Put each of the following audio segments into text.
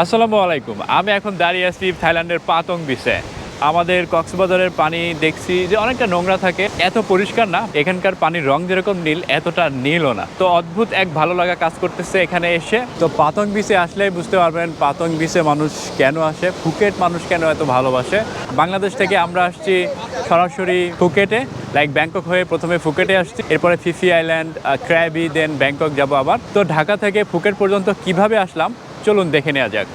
আসসালামু আলাইকুম। আমি এখন দাঁড়িয়ে আছি থাইল্যান্ডের পাতং বিচে। আমাদের কক্সবাজারের পানি দেখছি যে অনেকটা নোংরা থাকে। এত পরিষ্কার না, এখানকার পানির রং যেরকম নীল, এতটা নীলও না। তো অদ্ভুত এক ভালো লাগা কাজ করতেছে এখানে এসে। তো পাতং বিচে আসলেই বুঝতে পারবেন পাতং বিচে মানুষ কেন আসে, ফুকেট মানুষ কেন এত ভালোবাসে। বাংলাদেশ থেকে আমরা আসছি সরাসরি ফুকেটে লাইক ব্যাংকক হয়ে প্রথমে ফুকেটে আসছি। এরপরে Phi Phi island Krabi then Bangkok যাব আবার। তো ঢাকা থেকে ফুকেট পর্যন্ত কীভাবে আসলাম? চলুন দেখে নেওয়া যাক।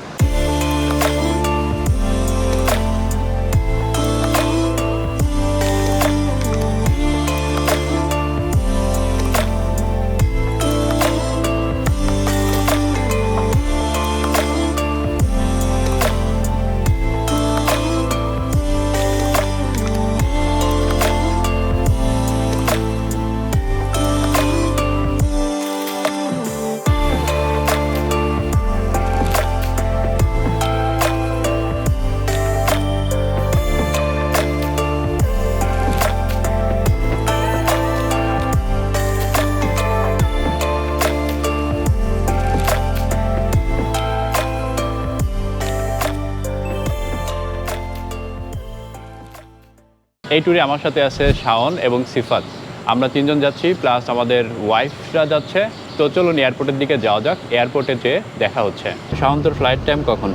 এই ট্যুরে আমার সাথে আছে শাওন এবং সিফাত। আমরা তিনজন যাচ্ছি প্লাস আমাদের ওয়াইফরা যাচ্ছে। তো চলুন এয়ারপোর্টের দিকে যাওয়া যাক এয়ারপোর্টে যেয়ে দেখা হচ্ছে। শাওন তোর ফ্লাইট টাইম কখন?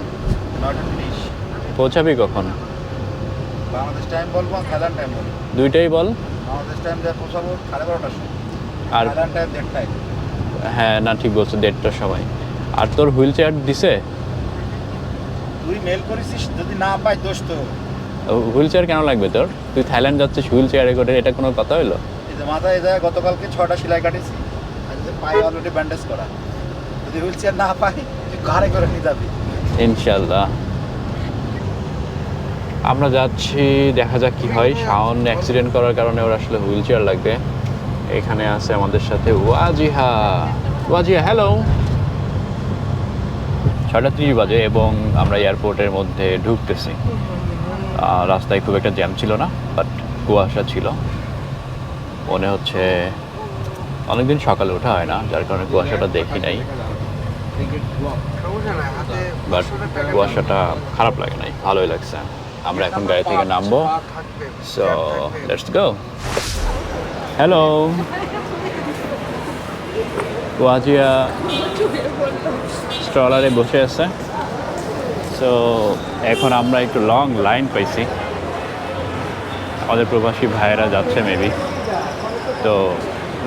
পৌঁছাবি কখন? বাংলাদেশ টাইম বলব থাইল্যান্ড টাইম বলব দুইটাই বল। বাংলাদেশ টাইম যা পৌঁছাবো সাড়ে বারোটার সময়। আর থাইল্যান্ড টাইম দেড়টায়। হ্যাঁ না ঠিক বলছো দেড়টার সময়। আর তোর হুইল চেয়ার দিছে? তুই মেল করেছিস যদি না পাই দোষ তো। হুইল চেয়ার কেন লাগবে তোর? তুই থাইল্যান্ড যাচ্ছিস হুইল চেয়ারে করে এটা কোনো কথা হলো মাথায় এই গতকালকে ছটা সেলাই কাটিয়েছি পায়ে অলরেডি ব্যান্ডেজ করা। যদি হুইল চেয়ার না পাই করে নিয়ে যাবি? ইনশাল্লাহ আমরা যাচ্ছি দেখা যাক কি হয়। শাওন অ্যাক্সিডেন্ট করার কারণে ওর আসলে হুইল চেয়ার লাগবে। এখানে আছে আমাদের সাথে ওয়াজিহা। ওয়াজিহা হ্যালো ছটা ত্রিশ বাজে এবং আমরা এয়ারপোর্টের মধ্যে ঢুকতেছি। রাস্তায় খুব একটা জ্যাম ছিল না বাট কুয়াশা ছিল। মনে হচ্ছে অনেকদিন সকালে ওঠা হয় না, যার কারণে কুয়াশাটা দেখি নাই। বাট কুয়াশাটা খারাপ লাগে নাই, ভালোই লাগছে। আমরা এখন গাড়ি থেকে নামবো। So let's go hello Wajiha স্ট্রলারে বসে আছে। সো এখন আমরা একটু লং লাইন পাইছি। আমাদের প্রবাসী ভাইয়েরা যাচ্ছে মেবি তো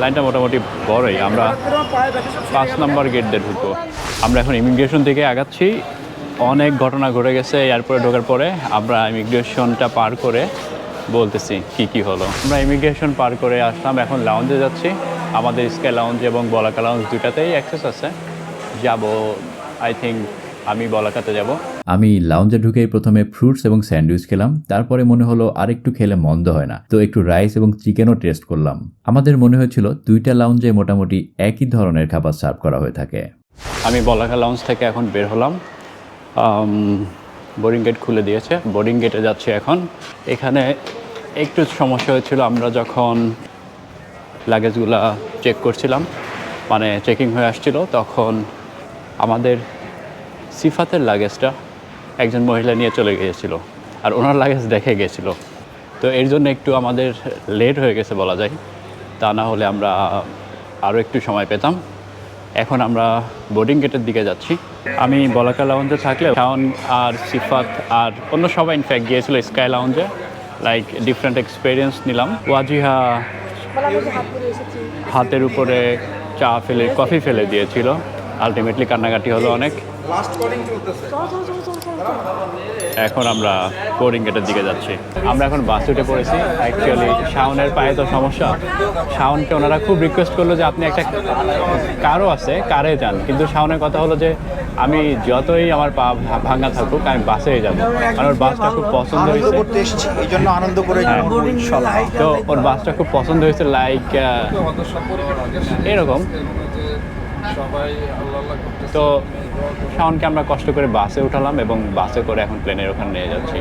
লাইনটা মোটামুটি বড়ই। আমরা পাঁচ নম্বর গেট দিয়ে ঢুকবো। আমরা এখন ইমিগ্রেশন থেকে আগাচ্ছি। অনেক ঘটনা ঘটে গেছে এয়ারপোর্টে ঢোকার পরে। আমরা ইমিগ্রেশনটা পার করে বলতেছি কি কি হলো। আমরা ইমিগ্রেশন পার করে আসলাম, এখন লাউঞ্জে যাচ্ছি। আমাদের স্কাই লাউঞ্জ এবং বলাকা লাউঞ্জ দুটাতেই অ্যাক্সেস আছে। যাব আই থিঙ্ক আমি বলাকাতে যাব। আমি লাউঞ্জে ঢুকেই প্রথমে ফ্রুটস এবং স্যান্ডউইচ খেলাম, তারপরে মনে হলো আরেকটু খেলে মন্দ হয় না। তো একটু রাইস এবং চিকেনও টেস্ট করলাম। আমাদের মনে হয়েছিল দুইটা লাউঞ্জে মোটামুটি একই ধরনের খাবার সার্ভ করা হয়ে থাকে। আমি বলাকা লাউঞ্জ থেকে এখন বের হলাম। বোর্ডিং গেট খুলে দিয়েছে। বোর্ডিং গেটে যাচ্ছি এখন। এখানে একটু সমস্যা হয়েছিল, আমরা যখন লাগেজগুলা চেক করছিলাম মানে চেকিং হয়ে আসছিল, তখন আমাদের সিফাতের লাগেজটা একজন মহিলা নিয়ে চলে গিয়েছিল আর ওনার লাগেজ দেখে গেছিল তো এর জন্য একটু আমাদের লেট হয়ে গেছে বলা যায়। তা না হলে আমরা আরও একটু সময় পেতাম। এখন আমরা বোর্ডিং গেটের দিকে যাচ্ছি। আমি বলাকা লাউঞ্জে থাকলে শাওন আর সিফাত আর অন্য সবাই ইনফ্যাক্ট গিয়েছিল স্কাই লাউঞ্জে লাইক ডিফারেন্ট এক্সপিরিয়েন্স নিলাম। ওয়াজিহা হাতের উপরে চা ফেলে কফি ফেলে দিয়েছিল। আলটিমেটলি কান্নাকাটি হলো অনেক। এখন আমরা বোর্ডিং গেটের দিকে যাচ্ছি। আমরা এখন বাসে উঠে পড়েছি। অ্যাকচুয়ালি শাওনের পায়ে তো সমস্যা। শাওনকে ওনারা খুব রিকোয়েস্ট করল যে আপনি একটা কারও আছে কারে যান। কিন্তু শাওনের কথা হলো যে আমি যতই আমার পা ভা- ভাঙা থাকুক আমি বাসেই যাব। কারণ ওর বাসটা খুব পছন্দ হয়েছে। করতে এই জন্য আনন্দ করে হ্যাঁ। তো ওর বাসটা খুব পছন্দ হয়েছে লাইক এরকম। তো শাওনকে আমরা কষ্ট করে বাসে উঠালাম এবং বাসে করে এখন প্লেনের ওখানে নিয়ে যাচ্ছি।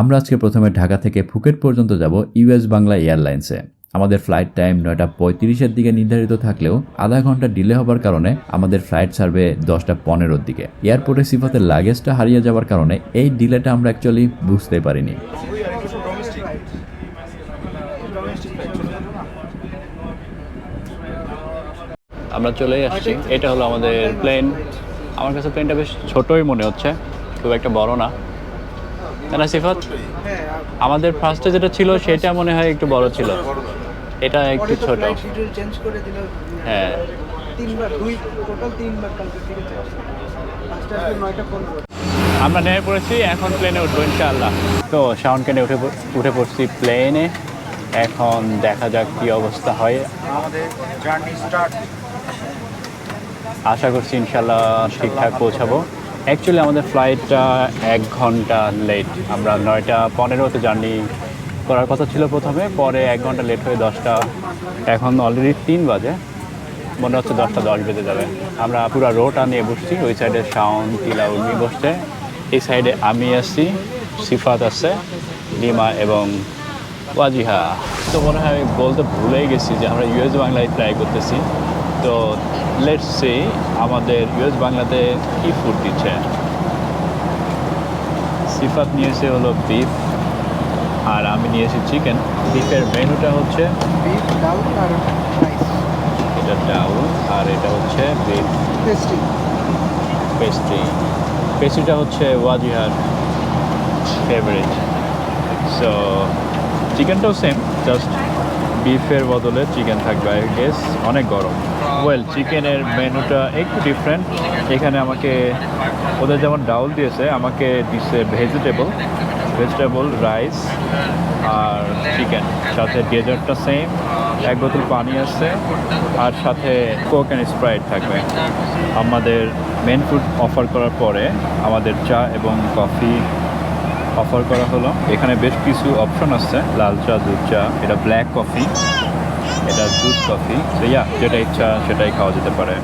আমরা আজকে প্রথমে ঢাকা থেকে ফুকেট পর্যন্ত যাব ইউএস বাংলা এয়ারলাইন্সে। আমাদের ফ্লাইট টাইম নয়টা পঁয়ত্রিশের দিকে নির্ধারিত থাকলেও আধা ঘণ্টা ডিলে হবার কারণে আমাদের ফ্লাইট ছাড়বে দশটা পনেরোর দিকে। এয়ারপোর্টে সিফাতের লাগেজটা হারিয়ে যাওয়ার কারণে এই ডিলেটা আমরা অ্যাকচুয়ালি বুঝতে পারিনি। আমরা চলে আসছি। এটা হলো আমাদের প্লেন আমার কাছে প্লেনটা বেশ ছোটই মনে হচ্ছে খুব একটা বড় না। তাই না সিফাত? আমাদের ফার্স্টে যেটা ছিল সেটা মনে হয় একটু বড় ছিল। এটা একটু ছোট। চেঞ্জ করে দিল হ্যাঁ। আমরা নেমে পড়েছি এখন প্লেনে উঠবো ইনশাআল্লাহ। তো শাওনকে নিয়ে উঠে উঠে পড়ছি প্লেনে এখন দেখা যাক কি অবস্থা হয়। আমাদের জার্নি স্টার্ট আশা করছি ইনশাল্লাহ ঠিকঠাক পৌঁছাবো। অ্যাকচুয়ালি আমাদের ফ্লাইটটা এক ঘণ্টা লেট আমরা নয়টা পনেরোতে জার্নি করার কথা ছিল প্রথমে, পরে এক ঘণ্টা লেট হয়ে দশটা। এখন অলরেডি তিন বাজে। মনে হচ্ছে দশটা দশ বেজে যাবে। আমরা পুরো রোটা নিয়ে বসছি। ওই সাইডে শাওন তিলা উর্মি বসছে। এই সাইডে আমি আসছি সিফাত আছে লিমা এবং ওয়াজিহা। তো মনে হয় আমি বলতে ভুলেই গেছি যে আমরা ইউএস বাংলায় ট্রাই করতেছি। তো লেটস সে আমাদের ইউএস বাংলাতে কী ফুড দিচ্ছে? সিফাত নিয়েছে হলো বিফ আর আমি নিয়েছি চিকেন বিফের মেনুটা হচ্ছে বিফ আর এটা ডাউল আর এটা হচ্ছে বিফ পেস্ট্রি পেস্ট্রি পেস্ট্রিটা হচ্ছে ওয়াজিহার ফেভারিট সো চিকেনটাও সেম জাস্ট বিফের বদলে চিকেন থাকবে আই গেস অনেক গরম। ওয়েল চিকেনের মেনুটা একটু ডিফারেন্ট এখানে আমাকে, ওদের যেমন ডাউল দিয়েছে, আমাকে দিচ্ছে ভেজিটেবল ভেজিটেবল রাইস আর চিকেন সাথে ডেজার্টটা সেম এক বোতল পানি আছে, আর সাথে কোক অ্যান্ড স্প্রাইট থাকবে। আমাদের মেন ফুড অফার করার পরে আমাদের চা এবং কফি অফার করা হলো। এখানে বেশ কিছু অপশন আছে। লাল চা, দুধ চা, এটা ব্ল্যাক কফি, এটা দুধ কফি। ইয়া যেটা ইচ্ছা সেটাই খাওয়া যেতে পারে।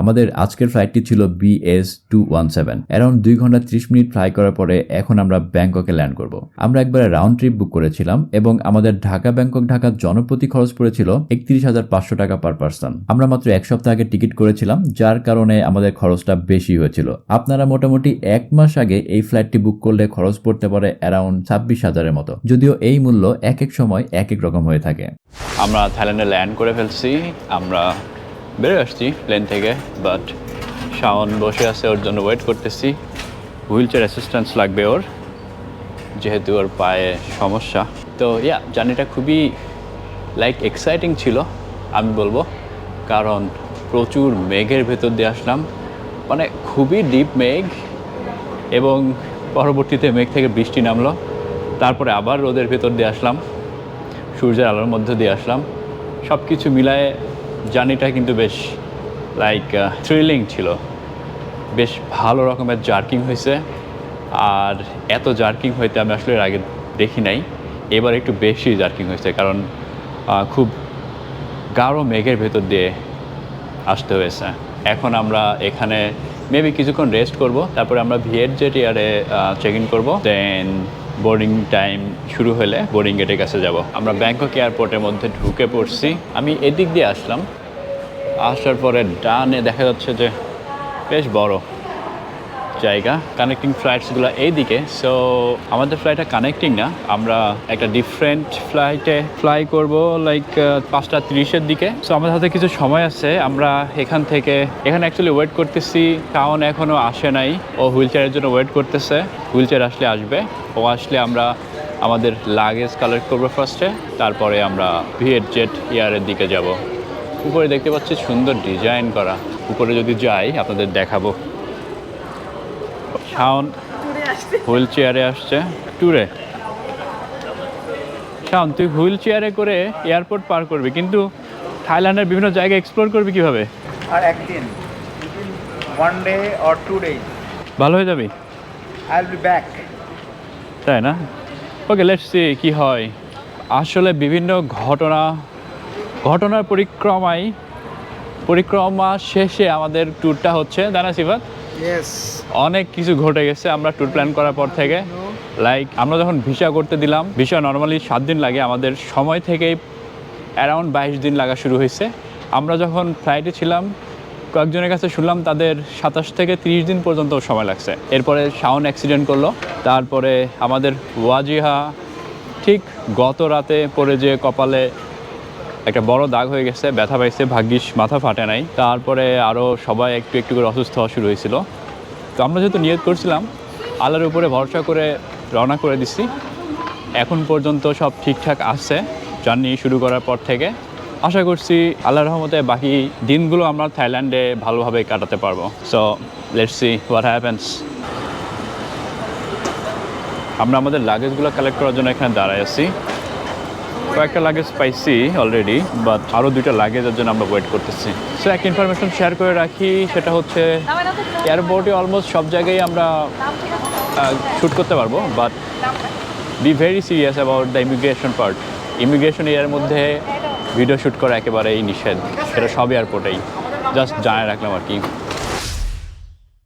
আমাদের আজকের ফ্লাইটটি ছিল BS two one seven around দুই ঘণ্টা ত্রিশ মিনিট ফ্লাই করার পরে এখন আমরা ব্যাংককে ল্যান্ড করব। আমরা একবারে রাউন্ড ট্রিপ বুক করেছিলাম এবং আমাদের ঢাকা, ব্যাংকক ঢাকা জনপ্রতি খরচ পড়েছিল একত্রিশ হাজার পাঁচশো টাকা পার পার্সন আমরা মাত্র এক সপ্তাহ আগে টিকিট করেছিলাম, যার কারণে আমাদের খরচটা বেশি হয়েছিল। আপনারা মোটামুটি এক মাস আগে এই ফ্লাইটটি বুক করলে খরচ পড়তে পারে অ্যারাউন্ড ছাব্বিশ হাজারের মতো। যদিও এই মূল্য এক এক সময় এক এক রকম হয়ে থাকে। আমরা থাইল্যান্ডে ল্যান্ড করে ফেলছি। আমরা বেরো আসছি প্লেন থেকে বাট শাওন বসে আছে, ওর জন্য ওয়েট করতেছি। হুইল চেয়ার অ্যাসিস্ট্যান্স লাগবে ওর, যেহেতু ওর পায়ে সমস্যা। তো ইয়া জার্নিটা খুবই লাইক এক্সাইটিং ছিল, আমি বলব। কারণ প্রচুর মেঘের ভেতর দিয়ে আসলাম। মানে খুবই ডিপ মেঘ, এবং পরবর্তীতে মেঘ থেকে বৃষ্টি নামলো। তারপরে আবার রোদের ভেতর দিয়ে আসলাম। সূর্যের আলোর মধ্যে দিয়ে আসলাম। সব কিছু মিলায়ে জার্নিটা কিন্তু বেশ লাইক থ্রিলিং ছিল। বেশ ভালো রকমের জার্কিং হয়েছে। আর এত জার্কিং হইতে আমি আসলে আগে দেখি নাই। এবার একটু বেশি জার্কিং হয়েছে কারণ খুব গাঢ় মেঘের ভেতর দিয়ে আসতে হয়েছে। এখন আমরা এখানে মেবি কিছুক্ষণ রেস্ট করব, তারপরে আমরা ভিএড জেট এয়ারে চেক ইন করব। দেন বোর্ডিং টাইম শুরু হলে বোর্ডিং গেটের কাছে যাব। আমরা ব্যাংকক এয়ারপোর্টের মধ্যে ঢুকে পড়ছি। আমি এদিক দিয়ে আসলাম। আসার পরে ডানে দেখা যাচ্ছে যে বেশ বড়। জায়গা কানেক্টিং ফ্লাইটসগুলো এইদিকে। সো আমাদের ফ্লাইটটা কানেক্টিং না। আমরা একটা ডিফারেন্ট ফ্লাইটে ফ্লাই করব লাইক পাঁচটা তিরিশের দিকে। সো আমাদের হাতে কিছু সময় আছে। আমরা এখান থেকে, এখানে অ্যাকচুয়ালি ওয়েট করতেছি। টাউন এখনও আসে নাই। ও হুইল চেয়ারের জন্য ওয়েট করতেছে। হুইল চেয়ার আসলে আসবে। ও আসলে আমরা আমাদের লাগেজ কালেক্ট করব ফার্স্টে তারপরে আমরা ভিএড জেট এয়ারের দিকে যাব। উপরে দেখতে পাচ্ছি সুন্দর ডিজাইন করা। উপরে যদি যাই, আপনাদের দেখাবো। শাওন হুইল চেয়ারে আসছে। ট্যুরে? শাওন তুই হুইল চেয়ারে করে এয়ারপোর্ট পার করবি কিন্তু থাইল্যান্ডের বিভিন্ন জায়গা এক্সপ্লোর করবি কীভাবে? আর একদিন one day or two day ভালো হয়ে যাবি? আই উইল বি ব্যাক তাই না? ওকে লেটস সি কি হয়। আসলে বিভিন্ন ঘটনা ঘটনার পরিক্রমায় পরিক্রমা শেষে আমাদের ট্যুরটা হচ্ছে তাই না সিফাত অনেক কিছু ঘটে গেছে আমরা ট্যুর প্ল্যান করার পর থেকে। লাইক আমরা যখন ভিসা করতে দিলাম ভিসা নর্মালি সাত দিন লাগে, আমাদের সময় থেকেই অ্যারাউন্ড বাইশ দিন লাগা শুরু হয়েছে। আমরা যখন ফ্লাইটে ছিলাম, কয়েকজনের কাছে শুনলাম তাদের সাতাশ থেকে তিরিশ দিন পর্যন্ত সময় লাগছে। এরপরে শাওন অ্যাক্সিডেন্ট করল, তারপরে আমাদের ওয়াজিহা ঠিক গত রাতে পড়ে যে কপালে একটা বড় দাগ হয়ে গেছে, ব্যথা পাইছে, ভাগ্যিস মাথা ফাটে নাই। তারপরে আরও সবাই একটু একটু করে অসুস্থ হওয়া শুরু হয়েছিল। তো আমরা যেহেতু নিয়ত করছিলাম, আল্লাহর উপরে ভরসা করে রওনা করে দিছি। এখন পর্যন্ত সব ঠিকঠাক আসছে জার্নি শুরু করার পর থেকে। আশা করছি আল্লাহর রহমতে বাকি দিনগুলো আমরা থাইল্যান্ডে ভালোভাবে কাটাতে পারব। So let's see what happens আমরা আমাদের লাগেজগুলো কালেক্ট করার জন্য এখানে দাঁড়ায় আছি। কয়েকটা লাগেজ পাইছি অলরেডি বাট আরও দুইটা লাগেজের জন্য আমরা ওয়েট করতেছি। সো এক ইনফরমেশন শেয়ার করে রাখি, সেটা হচ্ছে এয়ারপোর্টে অলমোস্ট সব জায়গায় আমরা শ্যুট করতে পারব but be very serious about the immigration part immigration এর মধ্যে ভিডিও শ্যুট করা একেবারেই নিষেধ, সেটা সব এয়ারপোর্টেই জাস্ট জানায় রাখলাম আর কি।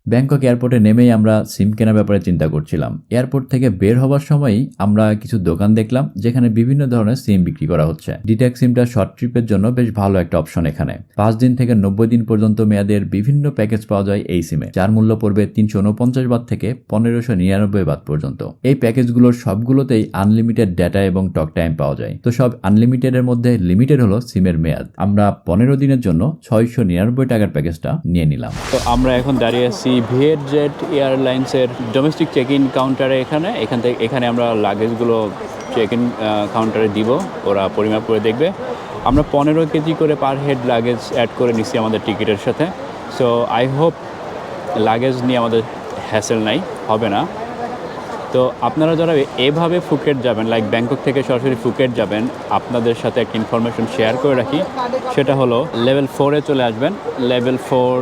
ব্যাংকক এয়ারপোর্টে নেমেই আমরা সিম কেনার ব্যাপারে চিন্তা করছিলাম। এয়ারপোর্ট থেকে বের হবার সময়ই আমরা কিছু দোকান দেখলাম, যেখানে বিভিন্ন ধরনের সিম বিক্রি করা হচ্ছে। ডিটেক সিমটা শর্ট ট্রিপের জন্য বেশ ভালো একটা অপশন এখানে। পাঁচ দিন থেকে নব্বই দিন পর্যন্ত মেয়াদের বিভিন্ন প্যাকেজ পাওয়া যায় এই সিমে, যার মূল্য পড়বে তিনশো উনপঞ্চাশ বাদ থেকে পনেরোশো নিরানব্বই বাদ পর্যন্ত। এই প্যাকেজগুলোর সবগুলোতেই আনলিমিটেড ডেটা এবং টক টাইম পাওয়া যায়। তো সব আনলিমিটেডের মধ্যে লিমিটেড হলো সিমের মেয়াদ। আমরা পনেরো দিনের জন্য ছয়শো নিরানব্বই টাকার প্যাকেজটা নিয়ে নিলাম। তো আমরা এখন দাঁড়িয়ে আছি ভিয়েট জেট এয়ারলাইন্সের ডোমেস্টিক চেক ইন কাউন্টারে এখানে, এখান থেকে, এখানে আমরা লাগেজগুলো চেক ইন কাউন্টারে দিব, ওরা পরিমাপ করে দেখবে। আমরা পনেরো কেজি করে পার হেড লাগেজ অ্যাড করে নিচ্ছি আমাদের টিকিটের সাথে। সো আই হোপ লাগেজ নিয়ে আমাদের হ্যাসেল নাই, হবে না। তো আপনারা যারা এভাবে ফুকেট যাবেন লাইক ব্যাংকক থেকে সরাসরি ফুকেট যাবেন, আপনাদের সাথে একটা ইনফরমেশন শেয়ার করে রাখি। সেটা হলো লেভেল ফোরে চলে আসবেন। লেভেল ফোর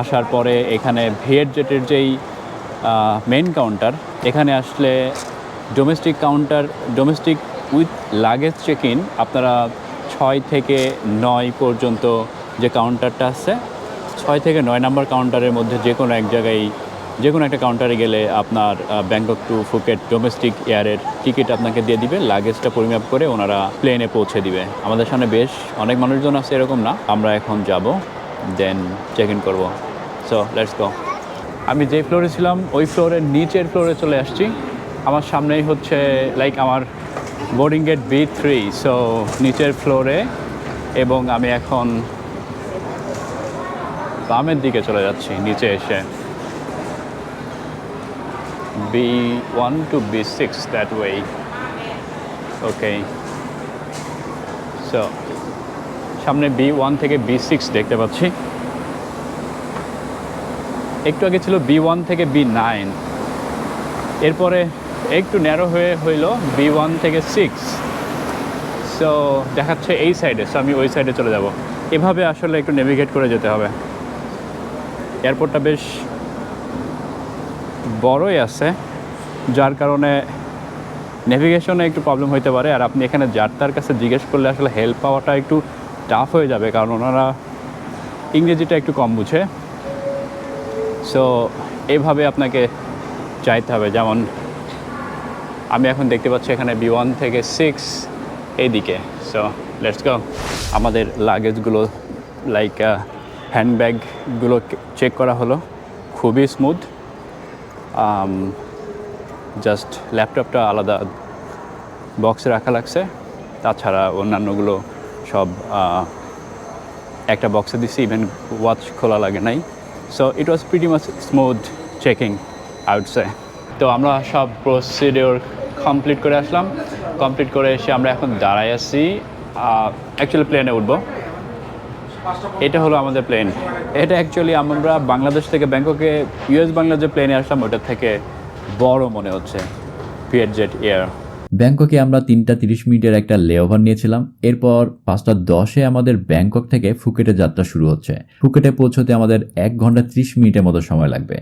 আসার পরে এখানে ভিয়েট জেটের যেই মেন কাউন্টার এখানে আসলে domestic counter domestic with luggage check in আপনারা ছয় থেকে নয় পর্যন্ত যে কাউন্টারটা আছে, ছয় থেকে নয় নাম্বার কাউন্টারের মধ্যে যে কোনো এক জায়গায় যে কোনো একটা কাউন্টারে গেলে আপনার ব্যাংকক টু ফুকেট ডোমেস্টিক এয়ারের টিকিট আপনাকে দিয়ে দিবে লাগেজটা পরিমাপ করে ওনারা প্লেনে পৌঁছে দিবে। আমাদের সামনে বেশ অনেক মানুষজন আছে এরকম না। আমরা এখন যাব দেন চেক ইন করব। সো লেটস গো আমি যে ফ্লোরে ছিলাম, ওই ফ্লোরের নিচের ফ্লোরে চলে আসছি। আমার সামনেই হচ্ছে লাইক আমার boarding gate B three so নিচের ফ্লোরে এবং আমি এখন বামের দিকে চলে যাচ্ছি, নিচে এসে। B one to B six that way okay so সামনে বি ওয়ান থেকে বি সিক্স দেখতে পাচ্ছি। একটু আগে ছিল বি ওয়ান থেকে বি নাইন এরপরে একটু ন্যারো হয়ে হইল বি ওয়ান থেকে সিক্স সো দেখাচ্ছে এই সাইডে সো আমি ওই সাইডে চলে যাব। এভাবে আসলে একটু নেভিগেট করে যেতে হবে। এয়ারপোর্টটা বেশ বড়ই আছে, যার কারণে নেভিগেশনে একটু প্রবলেম হইতে পারে। আর আপনি এখানে যার তার কাছে জিজ্ঞেস করলে আসলে হেল্প পাওয়াটা একটু টাফ হয়ে যাবে, কারণ ওনারা ইংরেজিটা একটু কম বুঝে। সো এভাবে আপনাকে চাইতে হবে। যেমন, আমি এখন দেখতে পাচ্ছি এখানে বি ওয়ান থেকে সিক্স এইদিকে। সো লেটস গো আমাদের লাগেজগুলো লাইক হ্যান্ডব্যাগগুলো চেক করা হলো। খুবই স্মুথ জাস্ট ল্যাপটপটা আলাদা বক্সে রাখা লাগছে। তাছাড়া অন্যান্যগুলো সব একটা বক্সে দিছি ইভেন ওয়াচ খোলা লাগে নাই। So it was pretty much smooth checking আউটসে তো আমরা সব প্রসিডিওর কমপ্লিট করে আসলাম। কমপ্লিট করে এসে আমরা এখন দাঁড়ায় আছি অ্যাকচুয়ালি প্লেনে উঠবো। এটা হলো আমাদের প্লেন এটা অ্যাকচুয়ালি আমরা বাংলাদেশ থেকে ব্যাংককে ইউএস বাংলা যে প্লেনে আসলাম ওটার থেকে বড় মনে হচ্ছে পিএট জেট এয়ার ব্যাংককে আমরা তিনটা তিরিশ মিনিটের একটা লেওভার নিয়েছিলাম। এরপর পাঁচটা দশে আমাদের ব্যাংকক থেকে ফুকেটে যাত্রা শুরু হচ্ছে। ফুকেটে পৌঁছতে আমাদের এক ঘণ্টা ত্রিশ মিনিটের মতো সময় লাগবে।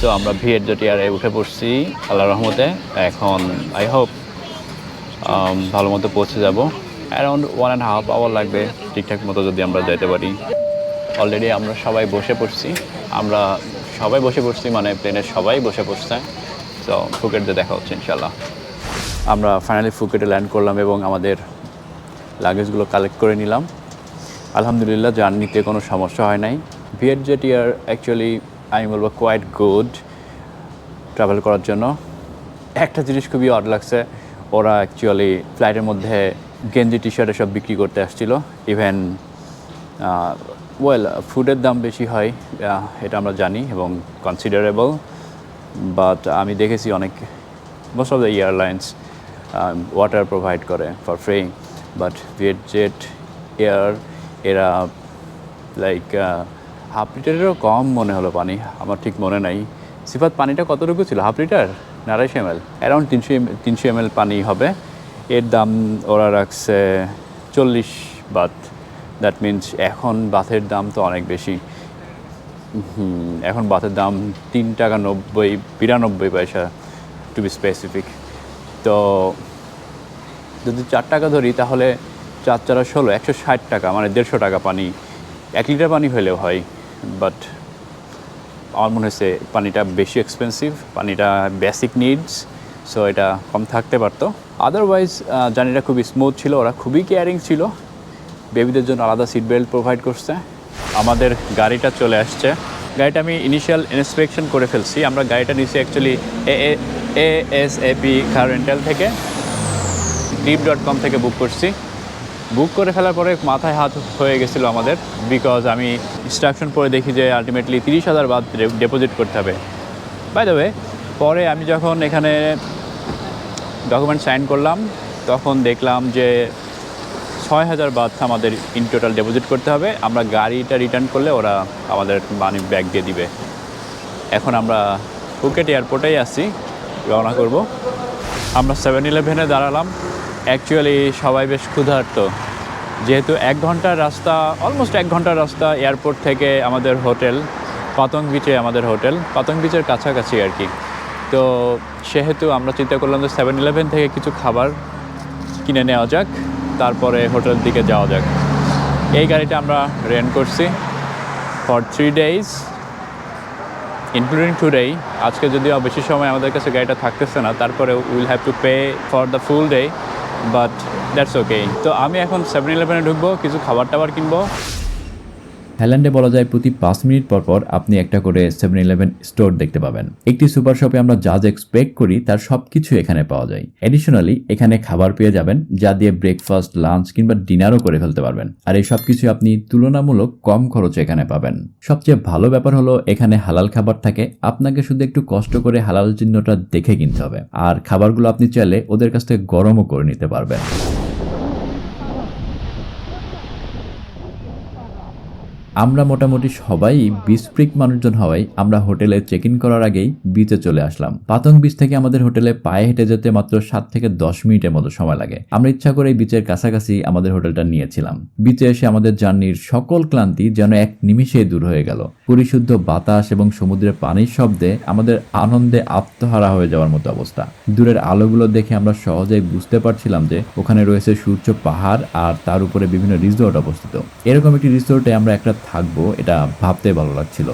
তো আমরা ভিএট জেট এয়ারে উঠে পড়ছি আল্লাহ রহমতে। এখন আই হোপ ভালো মতো পৌঁছে যাব। Around one and half hour লাগবে ঠিকঠাক মতো যদি আমরা যেতে পারি। অলরেডি আমরা সবাই বসে পড়ছি। আমরা সবাই বসে পড়ছি মানে প্লেনের সবাই বসে পড়ছে। তো ফুকেটে দেখা হচ্ছে ইনশাল্লাহ আমরা ফাইনালি ফুকেটে ল্যান্ড করলাম এবং আমাদের লাগেজগুলো কালেক্ট করে নিলাম। আলহামদুলিল্লাহ জার্নিতে কোনো সমস্যা হয় নাই। ভিয়েট জেট ইয়ার অ্যাকচুয়ালি আমি বলব কোয়াইট গুড ট্রাভেল করার জন্য। একটা জিনিস খুবই অড লাগছে ওরা অ্যাকচুয়ালি ফ্লাইটের মধ্যে গেঞ্জি টি শার্ট সব বিক্রি করতে আসছিল। ইভেন ওয়েল ফুডের দাম বেশি হয় এটা আমরা জানি এবং কনসিডারেবল বাট আমি দেখেছি অনেক most of the airlines water provide করে for free but Viet jet air এরা লাইক হাফ লিটারেরও কম মনে হলো পানি, আমার ঠিক মনে নাই। সিফাত, পানিটা কতটুকু ছিল? হাফ লিটার আড়াইশো এম এল অ্যারাউন্ড তিনশো এম তিনশো এম এল পানি হবে। এর দাম ওরা রাখছে চল্লিশ বাত দ্যাট মিন্স এখন বাথের দাম তো অনেক বেশি। এখন বাথের দাম তিন টাকা নব্বই, বিরানব্বই পয়সা টু বি স্পেসিফিক তো যদি চার টাকা ধরি, তাহলে চার চারা ষোলো, একশো ষাট টাকা মানে দেড়শো টাকা পানি। এক লিটার পানি হলেও হয় বাট আমার মনে হয়েছে পানিটা বেশি এক্সপেন্সিভ পানিটা বেসিক নিডস সো এটা কম থাকতে পারতো। আদারওয়াইজ জার্নিটা খুবই স্মুথ ছিল, ওরা খুবই কেয়ারিং ছিল। বেবিদের জন্য আলাদা সিট বেল্ট প্রোভাইড করছে। আমাদের গাড়িটা চলে আসছে। গাড়িটা আমি ইনিশিয়াল ইন্সপেকশন করে ফেলছি। আমরা গাড়িটা নিচ্ছি actually A S A P car rental থেকে। ডিপ ডট কম থেকে বুক করছি। বুক করে ফেলার পরে মাথায় হাত হয়ে গেছিল আমাদের বিকজ আমি ইনস্ট্রাকশন পরে দেখি যে আলটিমেটলি তিরিশ হাজার বাদ ডিপোজিট করতে হবে। বাই দ্য ওয়ে পরে আমি যখন এখানে ডকুমেন্ট সাইন করলাম, তখন দেখলাম যে ছয় হাজার বাদ আমাদের ইন টোটাল ডিপোজিট করতে হবে। আমরা গাড়িটা রিটার্ন করলে ওরা আমাদের মানি ব্যাগ দিয়ে দিবে। এখন আমরা ফুকেট এয়ারপোর্টেই আছি, রওনা করব। আমরা সেভেন ইলেভেনে দাঁড়ালাম। অ্যাকচুয়ালি সবাই বেশ ক্ষুধার্ত। যেহেতু এক ঘণ্টার রাস্তা অলমোস্ট এক ঘণ্টার রাস্তা এয়ারপোর্ট থেকে আমাদের হোটেল পাতং বিচে আমাদের হোটেল পাতং বিচের কাছাকাছি আর কি। তো সেহেতু আমরা চিন্তা করলাম যে সেভেন ইলেভেন থেকে কিছু খাবার কিনে নেওয়া যাক, তারপরে হোটেলের দিকে যাওয়া যাক। এই গাড়িটা আমরা রেন্ট করছি for three days including today আজকে যদিও বেশি সময় আমাদের কাছে গাড়িটা থাকতেছে না তারপরে will have to pay for the full day but that's okay তো আমি এখন সেভেন ইলেভেনে ঢুকবো কিছু খাবার টাবার কিনবো। থাইল্যান্ডে বলা যায় প্রতি পাঁচ মিনিট পর পর আপনি একটা করে সেভেন ইলেভেন স্টোর দেখতে পাবেন। একটি সুপার শপে আমরা যা যা এক্সপেক্ট করি, তার সবকিছু এখানে পাওয়া যায়। এডিশনালি এখানে খাবার পেয়ে যাবেন, যা দিয়ে ব্রেকফাস্ট লাঞ্চ কিংবা ডিনারও করে ফেলতে পারবেন। আর এই সবকিছু আপনি তুলনামূলক কম খরচে এখানে পাবেন। সবচেয়ে ভালো ব্যাপার হলো, এখানে হালাল খাবার থাকে। আপনাকে শুধু একটু কষ্ট করে হালাল চিহ্নটা দেখে কিনতে হবে। আর খাবারগুলো আপনি চাইলে ওদের কাছ থেকে গরমও করে নিতে পারবেন। আমরা মোটামুটি সবাই বিস্প্রিক মানুষজন হওয়ায় আমরা হোটেলে চেক ইন করার আগেই বিচে চলে আসলাম। পাতং বিচ থেকে আমাদের হোটেলে পায়ে হেঁটে যেতে মাত্র সাত থেকে দশ মিনিটের মতো সময় লাগে। আমরা ইচ্ছা করে বিচের কাছাকাছি আমাদের হোটেলটা নিয়েছিলাম। বিচে এসে আমাদের জার্নির সকল ক্লান্তি যেন এক নিমিষে দূর হয়ে গেল। পরিশুদ্ধ বাতাস এবং সমুদ্রের পানির শব্দে আমাদের আনন্দে আত্মহারা হয়ে যাওয়ার মতো অবস্থা। দূরের আলোগুলো দেখে আমরা সহজেই বুঝতে পারছিলাম যে ওখানে রয়েছে সূর্য, পাহাড় আর তার উপরে বিভিন্ন রিসোর্ট অবস্থিত। এরকম একটি রিসোর্টে আমরা একটা থাকব এটা ভাবতে ভালো লাগছিল।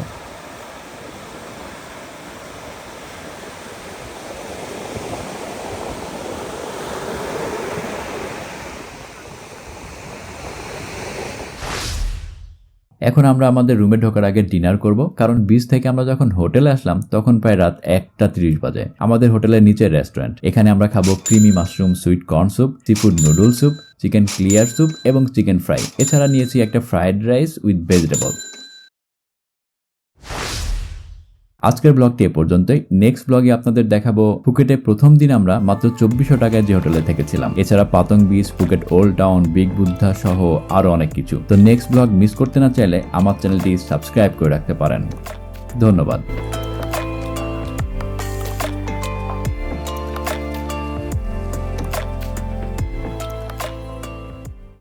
এখন আমরা আমাদের রুমে ঢোকার আগে ডিনার করব, কারণ বিচ থেকে আমরা যখন হোটেলে আসলাম, তখন প্রায় রাত একটা তিরিশ বাজে। আমাদের হোটেলের নিচে রেস্টুরেন্ট এখানে আমরা খাব creamy mushroom sweet corn soup seafood noodle soup chicken clear soup এবং চিকেন ফ্রাই এছাড়া নিয়েছি একটা ফ্রাইড রাইস উইথ ভেজিটেবল আজকের ব্লগটি এ পর্যন্তই। নেক্সট ব্লগে আপনাদের দেখাবো ফুকেটে প্রথম দিন আমরা মাত্র চব্বিশশো টাকায় যে হোটেলে থেকেছিলাম। এছাড়া Patong beach Phuket old town big Buddha সহ আরও অনেক কিছু। তো নেক্সট ব্লগ মিস করতে না চাইলে আমার চ্যানেলটি সাবস্ক্রাইব করে রাখতে পারেন। ধন্যবাদ।